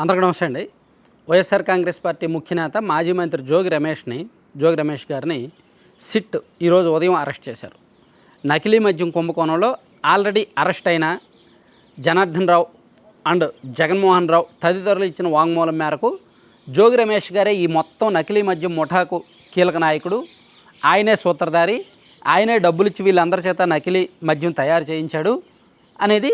అందరికీ నమస్తే అండి. వైఎస్ఆర్ కాంగ్రెస్ పార్టీ ముఖ్య నేత మాజీ మంత్రి జోగి రమేష్ని జోగి రమేష్ గారిని సిట్ ఈరోజు ఉదయం అరెస్ట్ చేశారు. నకిలీ మద్యం కుంభకోణంలో ఆల్రెడీ అరెస్ట్ అయిన జనార్దన్ రావు అండ్ జగన్మోహన్ రావు తదితరులు ఇచ్చిన వాంగ్మూలం మేరకు జోగి రమేష్ గారే ఈ మొత్తం నకిలీ మద్యం ముఠాకు కీలక నాయకుడు. ఆయనే సూత్రధారి ఆయనే డబ్బులు ఇచ్చి వీళ్ళందరి చేత నకిలీ మద్యం తయారు చేయించాడు అనేది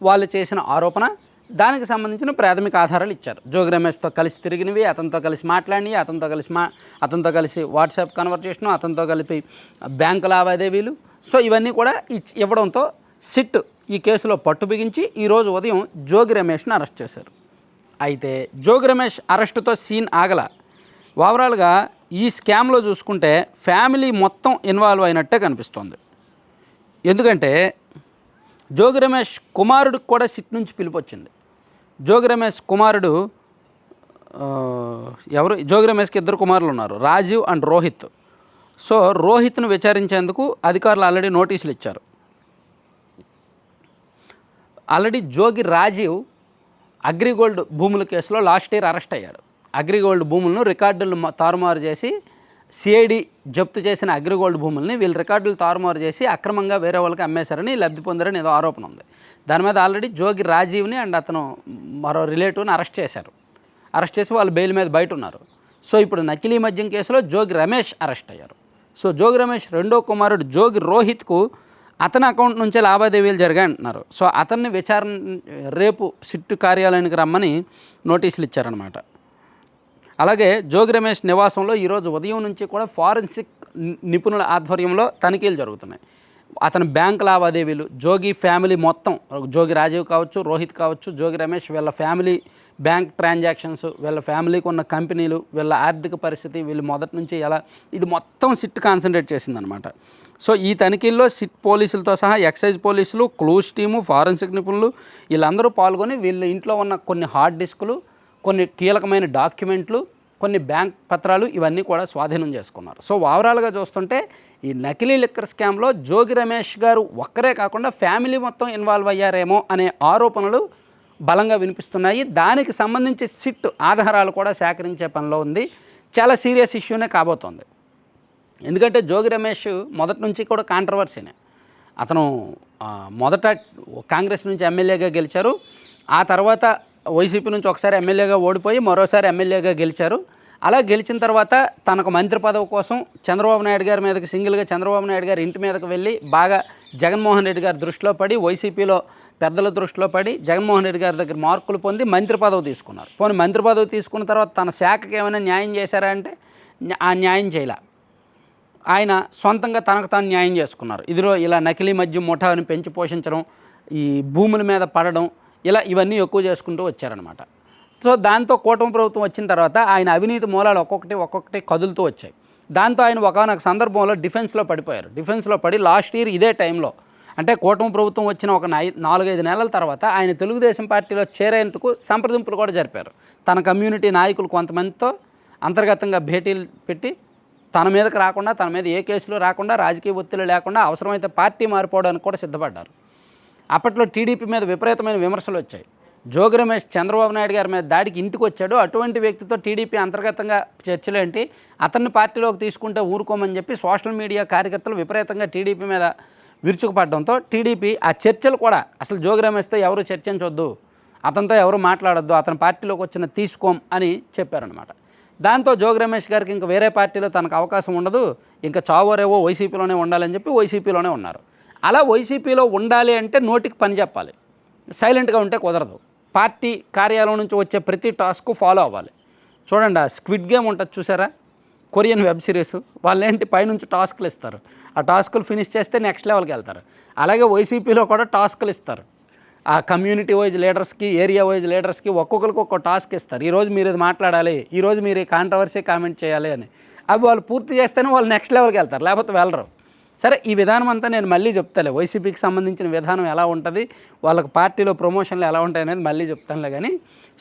వాళ్ళు చేసిన ఆరోపణ. దానికి సంబంధించిన ప్రాథమిక ఆధారాలు ఇచ్చారు. జోగి రమేష్తో కలిసి తిరిగినవి అతనితో కలిసి మాట్లాడినవి అతనితో కలిసి మా అతనితో కలిసి వాట్సాప్ కన్వర్జేషన్ అతనితో కలిపి బ్యాంకు లావాదేవీలు. సో ఇవన్నీ కూడా ఇచ్- ఇవ్వడంతో సిట్ ఈ కేసులో పట్టు బిగించి ఈరోజు ఉదయం జోగి రమేష్ను అరెస్ట్ చేశారు. అయితే జోగి రమేష్ అరెస్టుతో సీన్ ఆగల. ఓవరాల్గా ఈ స్కామ్లో చూసుకుంటే ఫ్యామిలీ మొత్తం ఇన్వాల్వ్ అయినట్టే కనిపిస్తోంది. ఎందుకంటే జోగి రమేష్ కుమారుడికి కూడా సిట్ నుంచి పిలిపొచ్చింది జోగి రమేష్ కుమారుడు ఎవరు? జోగి రమేష్కి ఇద్దరు కుమారులు ఉన్నారు రాజీవ్ అండ్ రోహిత్. సో రోహిత్ను విచారించేందుకు అధికారులు ఆల్రెడీ నోటీసులు ఇచ్చారు. ఆల్రెడీ జోగి రాజీవ్ అగ్రిగోల్డ్ భూముల కేసులో లాస్ట్ ఇయర్ అరెస్ట్ అయ్యాడు. అగ్రిగోల్డ్ భూములను రికార్డులు తారుమారు చేసి సిఐడి జప్తు చేసిన అగ్రిగోల్డ్ భూముల్ని వీళ్ళు రికార్డులు తారుమారు చేసి అక్రమంగా వేరే వాళ్ళకి అమ్మేశారని లబ్ధి పొందారని ఏదో ఆరోపణ ఉంది. దాని మీద ఆల్రెడీ జోగి రాజీవ్ని అండ్ అతను మరో రిలేటివ్ని అరెస్ట్ చేశారు. అరెస్ట్ చేసి వాళ్ళు బెయిల్ మీద బయట ఉన్నారు. సో ఇప్పుడు నకిలీ మద్యం కేసులో జోగి రమేష్ అరెస్ట్ అయ్యారు. సో జోగి రమేష్ రెండో కుమారుడు జోగి రోహిత్కు అతని అకౌంట్ నుంచే లావాదేవీలు జరిగాయి అంటున్నారు సో అతన్ని విచారణ రేపు సిట్టు కార్యాలయానికి రమ్మని నోటీసులు ఇచ్చారనమాట అలాగే జోగి రమేష్ నివాసంలో ఈరోజు ఉదయం నుంచి కూడా ఫారెన్సిక్ నిపుణుల ఆధ్వర్యంలో తనిఖీలు జరుగుతున్నాయి. అతని బ్యాంక్ లావాదేవీలు జోగి ఫ్యామిలీ మొత్తం జోగి రాజీవ్ కావచ్చు రోహిత్ కావచ్చు జోగి రమేష్ వీళ్ళ ఫ్యామిలీ బ్యాంక్ ట్రాన్సాక్షన్స్ వీళ్ళ ఫ్యామిలీకి ఉన్న కంపెనీలు వీళ్ళ ఆర్థిక పరిస్థితి వీళ్ళు మొదటి నుంచి ఎలా ఇది మొత్తం సిట్ కాన్సన్ట్రేట్ చేసిందనమాట. సో ఈ తనిఖీల్లో సిట్ పోలీసులతో సహా ఎక్సైజ్ పోలీసులు క్లూస్ టీము ఫారెన్సిక్ నిపుణులు వీళ్ళందరూ పాల్గొని వీళ్ళ ఇంట్లో ఉన్న కొన్ని హార్డ్ డిస్కులు కొన్ని కీలకమైన డాక్యుమెంట్లు కొన్ని బ్యాంక్ పత్రాలు ఇవన్నీ కూడా స్వాధీనం చేసుకున్నారు. సో ఓవరాల్గా చూస్తుంటే ఈ నకిలీ లిక్కర్ స్కామ్లో జోగి రమేష్ గారు ఒక్కరే కాకుండా ఫ్యామిలీ మొత్తం ఇన్వాల్వ్ అయ్యారేమో అనే ఆరోపణలు బలంగా వినిపిస్తున్నాయి. దానికి సంబంధించి సిట్ ఆధారాలు కూడా సేకరించే పనిలో ఉంది. చాలా సీరియస్ ఇష్యూనే కాబోతోంది. ఎందుకంటే జోగి రమేష్ మొదటి నుంచి కూడా కాంట్రవర్సీనే. అతను మొదట కాంగ్రెస్ నుంచి ఎమ్మెల్యేగా గెలిచారు. ఆ తర్వాత వైసీపీ నుంచి ఒకసారి ఎమ్మెల్యేగా ఓడిపోయి మరోసారి ఎమ్మెల్యేగా గెలిచారు. అలా గెలిచిన తర్వాత తనకు మంత్రి పదవి కోసం చంద్రబాబు నాయుడు గారి మీదకి సింగిల్గా చంద్రబాబు నాయుడు గారి ఇంటి మీదకి వెళ్ళి బాగా జగన్మోహన్ రెడ్డి గారి దృష్టిలో పడి వైసీపీలో పెద్దల దృష్టిలో పడి జగన్మోహన్ రెడ్డి గారి దగ్గర మార్కులు పొంది మంత్రి పదవి తీసుకున్నారు. పోనీ మంత్రి పదవి తీసుకున్న తర్వాత తన శాఖకి ఏమైనా న్యాయం చేశారా అంటే ఆ న్యాయం చేయలే. ఆయన సొంతంగా తనకు తాను న్యాయం చేసుకున్నారు. ఇదిలో ఇలా నకిలీ మద్యం ముఠాను పెంచి పోషించడం ఈ భూముల మీద పడడం ఇలా ఇవన్నీ ఎక్కువ చేసుకుంటూ వచ్చారనమాట సో దాంతో కూటమి ప్రభుత్వం వచ్చిన తర్వాత ఆయన అవినీతి మూలాలు ఒక్కొక్కటి ఒక్కొక్కటి కదులుతూ వచ్చాయి. దాంతో ఆయన ఒకనొక సందర్భంలో డిఫెన్స్లో పడిపోయారు. డిఫెన్స్లో పడి లాస్ట్ ఇయర్ ఇదే టైంలో అంటే కూటమి ప్రభుత్వం వచ్చిన ఒక నై నాలుగైదు నెలల తర్వాత ఆయన తెలుగుదేశం పార్టీలో చేరేందుకు సంప్రదింపులు కూడా జరిపారు. తన కమ్యూనిటీ నాయకులు కొంతమందితో అంతర్గతంగా భేటీలు పెట్టి తన మీదకి రాకుండా తన మీద ఏ కేసులు రాకుండా రాజకీయ ఒత్తిడి లేకుండా అవసరమైతే పార్టీ మారిపోవడానికి కూడా సిద్ధపడ్డారు. అప్పట్లో టీడీపీ మీద విపరీతమైన విమర్శలు వచ్చాయి. జోగి రమేష్ చంద్రబాబు నాయుడు గారి మీద దాడికి ఇంటికి వచ్చాడు అటువంటి వ్యక్తితో టీడీపీ అంతర్గతంగా చర్చలేంటి అతన్ని పార్టీలోకి తీసుకుంటే ఊరుకోమని చెప్పి సోషల్ మీడియా కార్యకర్తలు విపరీతంగా టీడీపీ మీద విరుచుకుపడడంతో టీడీపీ ఆ చర్చలు కూడా అసలు జోగి రమేష్తో ఎవరు చర్చించొద్దు అతనితో ఎవరు మాట్లాడొద్దు అతని పార్టీలోకి వచ్చిన తీసుకోం అని చెప్పారనమాట దాంతో జోగి రమేష్ గారికి ఇంకా వేరే పార్టీలో తనకు అవకాశం ఉండదు. ఇంకా చావోరేవో వైసీపీలోనే ఉండాలని చెప్పి వైసీపీలోనే ఉన్నారు. అలా వైసీపీలో ఉండాలి అంటే నోటికి పని చెప్పాలి. సైలెంట్గా ఉంటే కుదరదు. పార్టీ కార్యాలయం నుంచి వచ్చే ప్రతి టాస్క్ ఫాలో అవ్వాలి. చూడండి ఆ స్క్విడ్ గేమ్ ఉంటుంది చూసారా? Korean web series. వాళ్ళేంటి పైనుంచి టాస్క్లు ఇస్తారు? ఆ టాస్కులు ఫినిష్ చేస్తే నెక్స్ట్ లెవెల్కి వెళ్తారు. అలాగే వైసీపీలో కూడా టాస్కులు ఇస్తారు. ఆ కమ్యూనిటీ వైజ్ లీడర్స్కి ఏరియా వైజ్ లీడర్స్కి ఒక్కొక్కరికి ఒక్కొక్క టాస్క్ ఇస్తారు. ఈరోజు మీరు ఇది మాట్లాడాలి ఈరోజు మీరు ఈ కాంట్రవర్సీ కామెంట్ చేయాలి అని. అవి వాళ్ళు పూర్తి చేస్తేనే వాళ్ళు నెక్స్ట్ లెవెల్కి వెళ్తారు లేకపోతే వెళ్ళరు. సరే ఈ విధానం అంతా నేను మళ్ళీ చెప్తాలే. వైసీపీకి సంబంధించిన విధానం ఎలా ఉంటుంది వాళ్ళకి పార్టీలో ప్రమోషన్లు ఎలా ఉంటాయి అనేది మళ్ళీ చెప్తానులే కానీ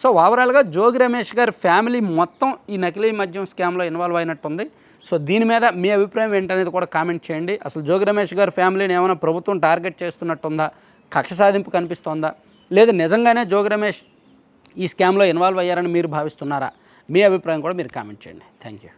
సో ఓవరాల్గా జోగి రమేష్ గారి ఫ్యామిలీ మొత్తం ఈ నకిలీ మద్యం స్కామ్లో ఇన్వాల్వ్ అయినట్టుంది. సో దీని మీద మీ అభిప్రాయం ఏంటనేది కూడా కామెంట్ చేయండి. అసలు జోగి రమేష్ గారి ఫ్యామిలీని ఏమైనా ప్రభుత్వం టార్గెట్ చేస్తున్నట్టుందా? కక్ష సాధింపు కనిపిస్తోందా? లేదా నిజంగానే జోగి రమేష్ ఈ స్కామ్లో ఇన్వాల్వ్ అయ్యారని మీరు భావిస్తున్నారా? మీ అభిప్రాయం కూడా మీరు కామెంట్ చేయండి. Thank you.